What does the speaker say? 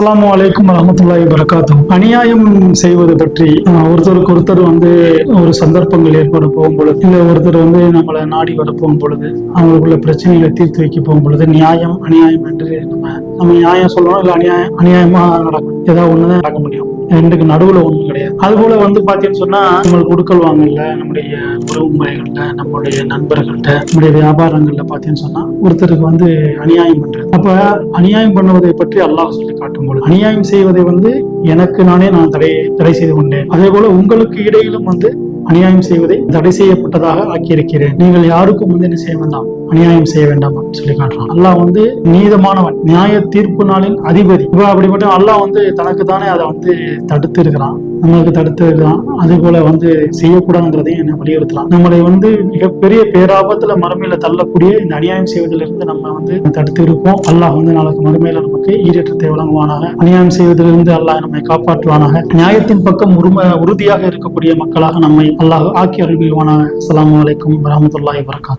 அஸ்லாம் வலைக்கும் வரமத்துல்லாஹி வரகாத்தும் அநியாயம் செய்வது பற்றி ஒருத்தருக்கு ஒருத்தர் வந்து ஒரு சந்தர்ப்பங்கள் ஏற்பட போகும் பொழுது இல்லை ஒருத்தர் வந்து நம்மளை நாடி வர போகும் பொழுது அவங்களுக்குள்ள பிரச்சனைகளை தீர்த்து வைக்க போகும் பொழுது நியாயம் அநியாயம் என்று நம்ம நம்ம நியாயம் சொல்லணும் இல்லை அநியாயம் அநியாயமா நடக்கும். ஏதாவது ஒண்ணுதான் நடக்க முடியும். ரெண்டுக்கு நடுவுல ஒண்ணும் கிடையாது. அது போல வந்து பாத்தீங்கன்னு சொன்னா நம்ம கொடுக்கல் வாங்கல நம்முடைய உறவு முறைகள்ல நம்மளுடைய நண்பர்கள்ட்ட நம்முடைய வியாபாரங்கள்ல பாத்தீங்கன்னு சொன்னா ஒருத்தருக்கு வந்து அநியாயம் பண்ற அப்ப அநியாயம் பண்ணுவதை பற்றி அல்லாஹ் சொல்லி காட்டும் அநியாயம் செய்வதை வந்து எனக்கு நானே நான் தடை தடை செய்து கொண்டேன். அதே போல உங்களுக்கு இடையிலும் வந்து அநியாயம் செய்வதை தடை செய்யப்பட்டதாக ஆக்கியிருக்கிறேன். நீங்கள் யாருக்கும் வந்து என்ன செய்ய வேண்டாம்? அநியாயம் செய்ய வேண்டாம் சொல்லி காட்டுறான். அல்லாஹ் வந்து நீதமானவன் நியாய தீர்ப்பு நாளின் அதிபதி. இப்ப அப்படிப்பட்ட அல்லாஹ் வந்து தனக்கு தானே அதை வந்து தடுத்து இருக்கிறான் நம்மளுக்கு தடுத்துக்கலாம் அதே போல வந்து செய்யக்கூடாதுங்கிறதையும் என்ன வலியுறுத்தலாம். நம்மளை வந்து மிகப்பெரிய பேராபத்துல மறுமையில தள்ளக்கூடிய இந்த அநியாயம் செய்வதிலிருந்து நம்ம வந்து தடுத்து இருப்போம். அல்லாஹ் வந்து நாளைக்கு மறுமையில நமக்கு ஈரேற்றத்தை வழங்குவானாக. அநியாயம் செய்வதிலிருந்து அல்லாஹ் நம்மை காப்பாற்றுவானாக. நியாயத்தின் பக்கம் உரும உறுதியாக இருக்கக்கூடிய மக்களாக நம்மை அல்லாஹ் ஆக்கி அருள்வானாக அஸ்லாம் அலைக்கும் வரமத்துல்லாஹி வரகாத்து